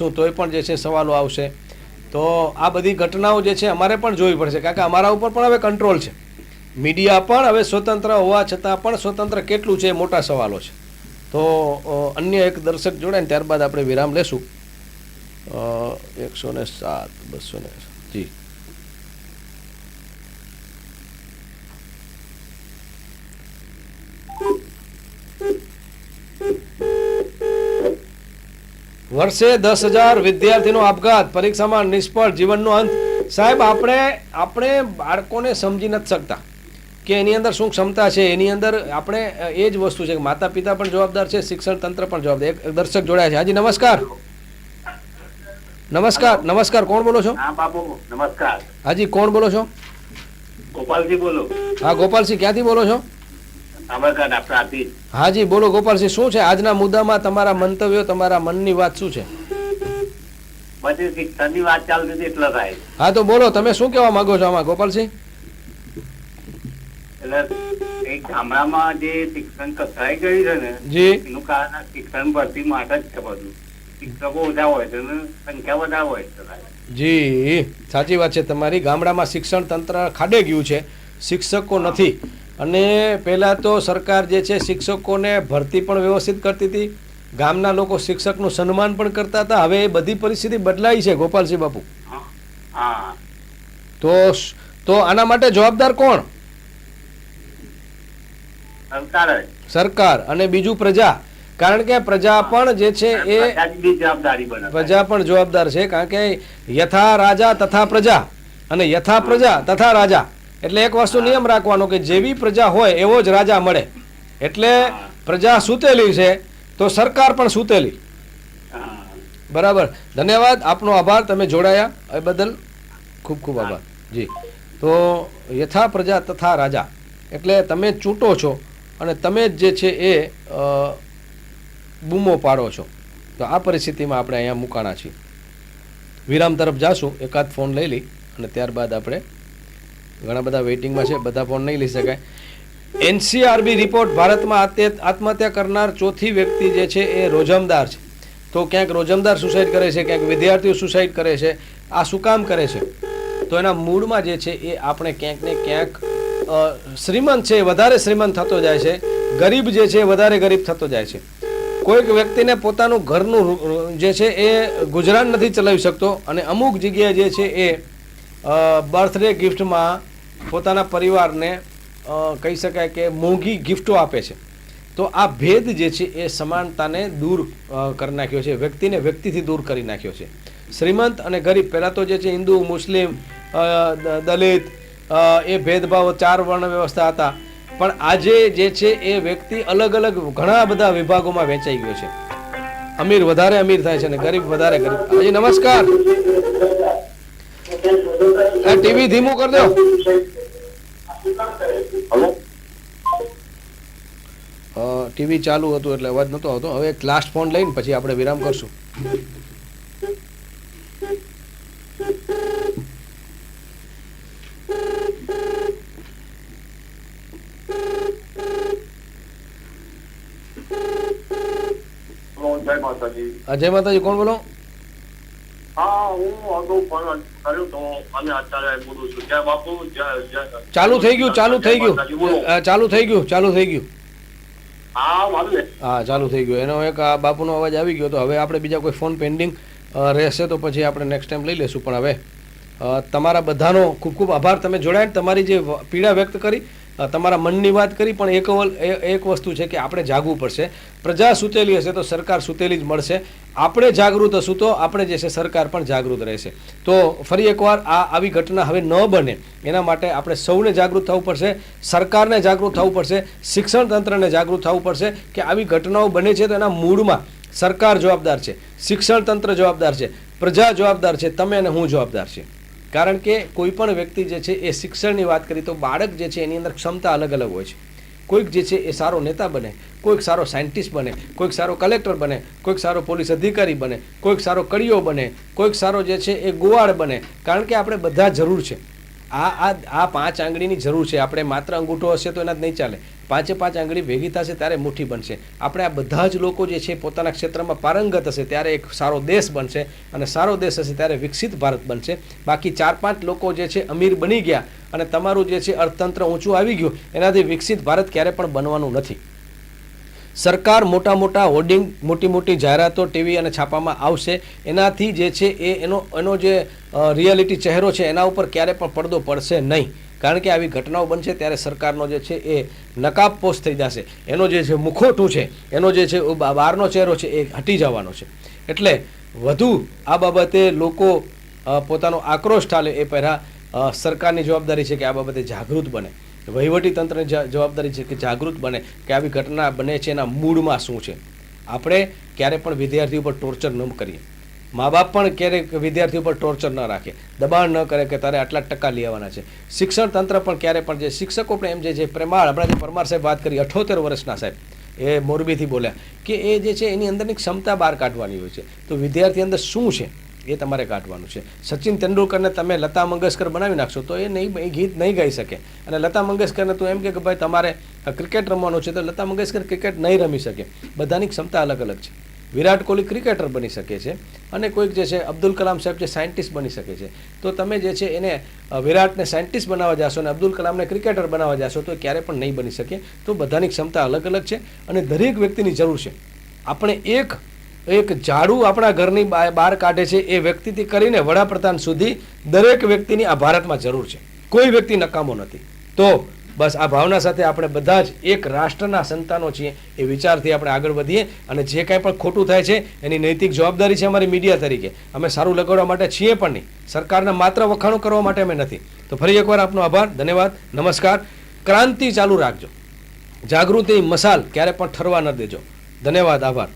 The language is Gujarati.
શું તોય પણ જે છે સવાલો આવશે. તો આ બધી ઘટનાઓ જે છે અમારે પણ જોવી પડશે કારણ કે અમારા ઉપર પણ હવે કંટ્રોલ છે. મીડિયા પણ હવે સ્વતંત્ર હોવા છતાં પણ સ્વતંત્ર કેટલું છે એ મોટા સવાલો છે. તો અન્ય એક દર્શક જોડે ને ત્યારબાદ આપણે વિરામ લેશું. એકસો ને સાત, બસો ને જી. વર્ષે દસ હજાર વિદ્યાર્થીનો આપઘાત. પરીક્ષામાં નિષ્ફળ જીવનનો અંત. સાહેબ આપણે આપણે બાળકોને સમજી નથી શકતા કે એની અંદર શું ક્ષમતા છે. એની અંદર આપણે એ જ વસ્તુ છે કે માતા પિતા પણ જવાબદાર છે શિક્ષણ તંત્ર પણ જવાબદાર એક દર્શક જોડાયા છે. હાજી નમસ્કાર. નમસ્કાર નમસ્કાર. કોણ બોલો છો? હા બાપુ નમસ્કાર. હાજી કોણ બોલો છો? ગોપાલજી બોલો. હા ગોપાલસિંહ ક્યાંથી બોલો છો? હાજી બોલો ગોપાલસિંહ શું છે? આજના મુદ્દામાં તમારા મંતવ્યો તમારા મનની વાત શું છે? હા તો બોલો તમે શું કહેવા માંગો છો આમાં ગોપાલસિંહ? એટલે એ ગામડામાં જે શિક્ષણ કથાઈ ગયું છે ને જી. એનું કારણ શિક્ષણ ભરતી માટે જ છે બધું. શિક્ષકો ઓછા હોય છે ને સંખ્યા વધારે હોય છે જી સાચી વાત છે તમારી. ગામડામાં શિક્ષણ તંત્ર ખાડે ગયું છે. શિક્ષકો નથી. અને પહેલાં તો સરકાર જે છે શિક્ષકોને ભરતી પણ વ્યવસ્થિત કરતી હતી. ગામના લોકો શિક્ષકનું સન્માન પણ કરતા હતા. હવે એ બધી પરિસ્થિતિ બદલાઈ છે ગોપાલસિંહ બાપુ. તો તો આના માટે જવાબદાર કોણ? સરકાર અને બીજું પ્રજા. કારણ કે પ્રજા પણ જે છે એ પ્રજા પણ જવાબદાર છે. કારણ કે યથા રાજા તથા પ્રજા. અને યથા પ્રજા તથા રાજા. એટલે એક વસ્તુ નિયમ રાખવાનો કે જેવી પ્રજા હોય એવો જ રાજા મળે. એટલે પ્રજા સૂતેલી છે, તો સરકાર પણ સૂતેલી. બરાબર? ધન્યવાદ, આપનો આભાર, તમે જોડાયા. એ બદલ ખૂબ ખૂબ આભાર. જી. તો યથા પ્રજા તથા રાજા. એટલે તમે ચૂંટો છો અને તમે જ છે એ બૂમો પાડો છો. તો આ પરિસ્થિતિમાં આપણે અહીંયા મૂકાણા છીએ. વિરામ તરફ જાશું, એકાદ ફોન લઈ લઈ અને ત્યારબાદ આપણે ઘણા બધા વેઇટિંગમાં છે, બધા ફોન નહીં લઈ શકાય. એનસીઆરબી રિપોર્ટ ભારતમાં આત્મહત્યા કરનાર ચોથી વ્યક્તિ જે છે એ રોજમદાર છે. તો ક્યાંક રોજમદાર સુસાઇડ કરે છે, ક્યાંક વિદ્યાર્થીઓ સુસાઇડ કરે છે. આ શું કામ કરે છે? તો એના મૂળમાં જે છે એ આપણે ક્યાંક ને ક્યાંક શ્રીમંત છે, વધારે શ્રીમંત થતો જાય છે. ગરીબ જે છે વધારે ગરીબ થતો જાય છે. કોઈક વ્યક્તિને પોતાનું ઘરનું જે છે એ ગુજરાન નથી ચલાવી શકતો અને અમુક જગ્યાએ જે છે એ બર્થડે ગિફ્ટમાં પોતાના પરિવારને કહી શકાય કે મોંઘી ગિફ્ટો આપે છે. તો આ ભેદ જે છે એ સમાનતાને દૂર કરી નાખ્યો છે. વ્યક્તિને વ્યક્તિથી દૂર કરી નાખ્યો છે. શ્રીમંત અને ગરીબ, પહેલાં તો જે છે હિન્દુ, મુસ્લિમ દલિત એ ભેદભાવ ચાર વર્ણ વ્યવસ્થા હતા. પણ આજે જે છે એ વ્યક્તિ અલગ અલગ ઘણા બધા વિભાગોમાં વેચાઈ ગયો છે. અમીર વધારે અમીર થાય છે અને ગરીબ વધારે ગરીબ હાજી, નમસ્કાર. ટીવી ધીમું કરી દો. ટીવી ચાલુ હતું એટલે અવાજ નતો આવતો. હવે એક લાસ્ટ ફોન લઈને પછી આપણે વિરામ કરશું. જય માતાજી. જય માતાજી. કોણ બોલો? ચાલુ થઈ ગયું, ચાલુ થઈ. ગયું. ચાલુ થઈ ગયું, ચાલુ થઈ ગયું. હા, ચાલુ થઈ ગયું. એનો એક આ બાપુનો અવાજ આવી ગયો, તો હવે આપણે બીજા કોઈ ફોન પેન્ડિંગ રહેશે તો પછી આપણે નેક્સ્ટ ટાઈમ લઈ લેશું પણ હવે તમારા બધાનો ખૂબ ખૂબ આભાર. તમે જોડાયા તમારી જે પીડા વ્યક્ત કરી તમારા મનની વાત કરી, પણ એક એક વસ્તુ છે કે આપણે જાગવું પડશે. પ્રજા સૂતેલી હશે તો સરકાર સૂતેલી જ મળશે. આપણે જાગૃત હશું તો આપણે જે છે સરકાર પણ જાગૃત રહેશે. તો ફરી એકવાર આ આવી ઘટના હવે ન બને. એના માટે આપણે સૌને જાગૃત થવું પડશે, સરકારને જાગૃત થવું પડશે, શિક્ષણ તંત્રને જાગૃત થવું પડશે કે આવી ઘટનાઓ બને છે તો એના મૂળમાં સરકાર જવાબદાર છે, શિક્ષણ તંત્ર જવાબદાર છે, પ્રજા જવાબદાર છે, તમે અને હું જવાબદાર છે કારણ કે કોઈ પણ વ્યક્તિ જે છે એ શિક્ષણની વાત કરી તો બાળક જે છે એની અંદર ક્ષમતા અલગ અલગ હોય છે. કોઈક જે છે એ સારો નેતા બને, કોઈક સારો સાયન્ટિસ્ટ બને, કોઈક સારો કલેક્ટર બને, કોઈક સારો પોલીસ અધિકારી બને, કોઈક સારો કડીઓ બને, કોઈક સારો જે છે એ ગોવાળ બને. કારણ કે આપણે બધા જરૂર છે. આ આ આ પાંચ આંગળીની જરૂર છે. આપણે માત્ર અંગૂઠો હશે તો એના જ નહીં ચાલે. પાંચે પાંચ આંગળી ભેગી થશે ત્યારે મુઠ્ઠી બનશે. આપણે આ બધા જ લોકો જે છે પોતાના ક્ષેત્રમાં પારંગત હશે ત્યારે એક સારો દેશ બનશે અને સારો દેશ હશે ત્યારે વિકસિત ભારત બનશે. બાકી ચાર પાંચ લોકો જે છે અમીર બની ગયા અને તમારું જે છે અર્થતંત્ર ઊંચું આવી ગયું, એનાથી વિકસિત ભારત ક્યારે પણ બનવાનું નથી. સરકાર મોટા મોટા હોર્ડિંગ, મોટી મોટી જાહેરાતો ટીવી અને છાપામાં આવશે. એનાથી જે છે એ એનો એનો જે રિયાલિટી ચહેરો છે એના ઉપર ક્યારે પણ પડદો પડશે નહીં. કારણ કે આવી ઘટનાઓ બનશે ત્યારે સરકારનો જે છે એ નકાબપોશ થઈ જશે. એનો જે છે મુખોટું છે, એનો જે છે બહારનો ચહેરો છે એ હટી જવાનો છે. એટલે વધુ આ બાબતે લોકો પોતાનો આક્રોશ ઠાલે એ પહેલાં સરકારની જવાબદારી છે કે આ બાબતે જાગૃત બને. વહીવટી તંત્રની જવાબદારી છે કે જાગૃત બને કે આવી ઘટના બને છે એના મૂળમાં શું છે. આપણે ક્યારે પણ વિદ્યાર્થીઓ ઉપર ટોર્ચર ન કરીએ. મા બાપ પણ ક્યારેક વિદ્યાર્થી ઉપર ટોર્ચર ન રાખે. દબાણ ન કરે કે તારે આટલા ટકા લેવાના છે. શિક્ષણ તંત્ર પણ ક્યારે પણ જે શિક્ષકો પણ એમ જે છે પ્રેમાળ હમણાં જે પરમાર સાહેબ વાત કરી, અઠોતેર વર્ષના સાહેબ, એ મોરબીથી બોલ્યા કે એ જે છે એની અંદરની ક્ષમતા બહાર કાઢવાની હોય છે. તો વિદ્યાર્થી અંદર શું છે? એ તમારે કાઢવાનું છે. સચિન તેંડુલકરને તમે લતા મંગેશકર બનાવી નાખશો તો એ નહીં, એ ગીત નહીં ગાઈ શકે. અને લતા મંગેશકરને તું એમ કે ભાઈ તમારે ક્રિકેટ રમવાનું છે તો લતા મંગેશકર ક્રિકેટ નહીં રમી શકે. બધાની ક્ષમતા અલગ અલગ છે. વિરાટ કોહલી ક્રિકેટર બની શકે છે અને કોઈક જે છે અબ્દુલ કલામ સાહેબ જે સાયન્ટિસ્ટ બની શકે છે. તો તમે જે છે એને વિરાટને સાયન્ટિસ્ટ બનાવવા જશો અને અબ્દુલ કલામને ક્રિકેટર બનાવવા જાશો તો ક્યારે પણ નહીં બની શકે. તો બધાની ક્ષમતા અલગ અલગ છે અને દરેક વ્યક્તિની જરૂર છે. આપણે એક એક ઝાડુ આપણા ઘરની બહાર કાઢે છે એ વ્યક્તિથી કરીને વડાપ્રધાન સુધી દરેક વ્યક્તિની આ ભારતમાં જરૂર છે. કોઈ વ્યક્તિ નકામો નથી. તો બસ આ ભાવના સાથે આપણે બધા જ એક રાષ્ટ્રના સંતાનો છીએ એ વિચારથી આપણે આગળ વધીએ અને જે કાંઈ પણ ખોટું થાય છે, એની નૈતિક જવાબદારી છે અમારી મીડિયા તરીકે. અમે સારું લગાડવા માટે છીએ પણ નહીં. સરકારના માત્ર વખાણો કરવા માટે અમે નથી. તો ફરી એકવાર આપનો આભાર, ધન્યવાદ, નમસ્કાર. ક્રાંતિ ચાલુ રાખજો. જાગૃતિ મસાલ ક્યારે પણ ઠરવા ન દેજો. ધન્યવાદ, આભાર.